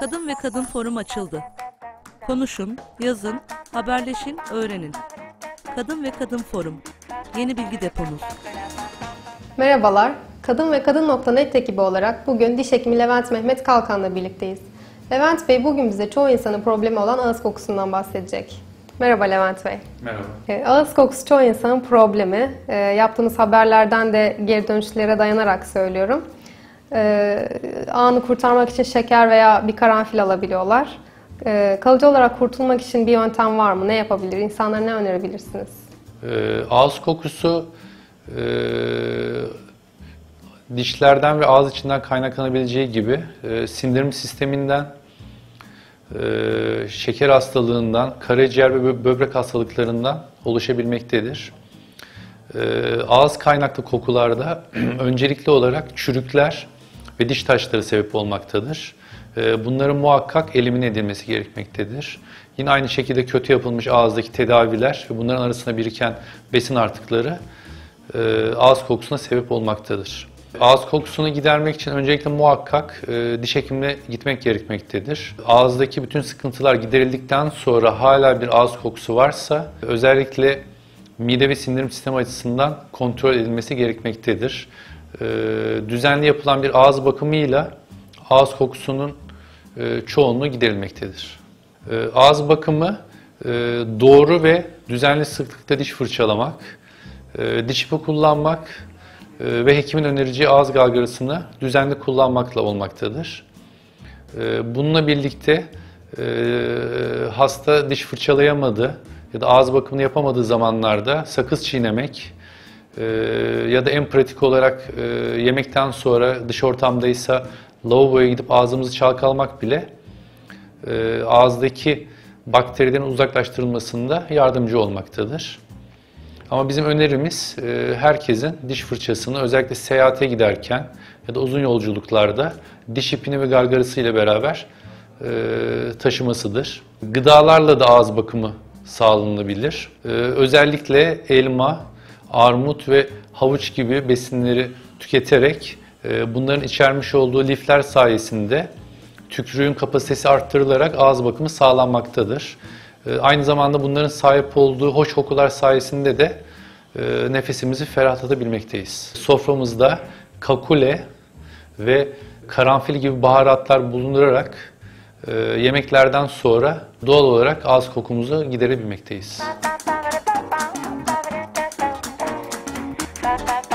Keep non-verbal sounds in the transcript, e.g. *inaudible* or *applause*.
Kadın ve Kadın Forum açıldı. Konuşun, yazın, haberleşin, öğrenin. Kadın ve Kadın Forum. Yeni bilgi deponuz. Merhabalar, Kadın ve Kadın.net ekibi olarak bugün diş hekimi Levent Mehmet Kalkan'la birlikteyiz. Levent Bey bugün bize çoğu insanın problemi olan ağız kokusundan bahsedecek. Merhaba Levent Bey. Merhaba. E, Ağız kokusu çoğu insanın problemi. E, Yaptığımız haberlerden de geri dönüşlere dayanarak söylüyorum. E, Anı kurtarmak için şeker veya bir karanfil alabiliyorlar. E, Kalıcı olarak kurtulmak için bir yöntem var mı? Ne yapabilir? İnsanlara ne önerebilirsiniz? Ee, ağız kokusu e, dişlerden ve ağız içinden kaynaklanabileceği gibi e, sindirim sisteminden, e, şeker hastalığından, karaciğer ve bö- böbrek hastalıklarından oluşabilmektedir. E, ağız kaynaklı kokularda *clears throat* öncelikli olarak çürükler ve diş taşları sebep olmaktadır. E, bunların muhakkak elimine edilmesi gerekmektedir. Yine aynı şekilde kötü yapılmış ağızdaki tedaviler ve bunların arasında biriken besin artıkları e, ağız kokusuna sebep olmaktadır. Ağız kokusunu gidermek için öncelikle muhakkak e, diş hekimine gitmek gerekmektedir. Ağızdaki bütün sıkıntılar giderildikten sonra hala bir ağız kokusu varsa özellikle mide ve sindirim sistemi açısından kontrol edilmesi gerekmektedir. E, düzenli yapılan bir ağız bakımıyla ağız kokusunun e, çoğunluğu giderilmektedir. E, ağız bakımı e, doğru ve düzenli sıklıkta diş fırçalamak, e, diş ipi kullanmak ve hekimin önereceği ağız galgarasını düzenli kullanmakla olmaktadır. Bununla birlikte hasta diş fırçalayamadı ya da ağız bakımını yapamadığı zamanlarda sakız çiğnemek e, ya da en pratik olarak e, yemekten sonra dış ortamdaysa lavaboya gidip ağzımızı çalkalamak bile e, ağızdaki bakterilerin uzaklaştırılmasında yardımcı olmaktadır. Ama bizim önerimiz e, herkesin diş fırçasını özellikle seyahate giderken ya da uzun yolculuklarda diş ipini ve gargarası ile beraber e, taşımasıdır. Gıdalarla da ağız bakımı sağlanabilir. E, özellikle elma, armut ve havuç gibi besinleri tüketerek e, bunların içermiş olduğu lifler sayesinde tükürüğün kapasitesi arttırılarak ağız bakımı sağlanmaktadır. E, Aynı zamanda bunların sahip olduğu hoş kokular sayesinde de e, nefesimizi ferahlatabilmekteyiz. Soframızda kakule ve karanfil gibi baharatlar bulundurarak yemeklerden sonra doğal olarak ağız kokumuzu giderebilmekteyiz. Bye.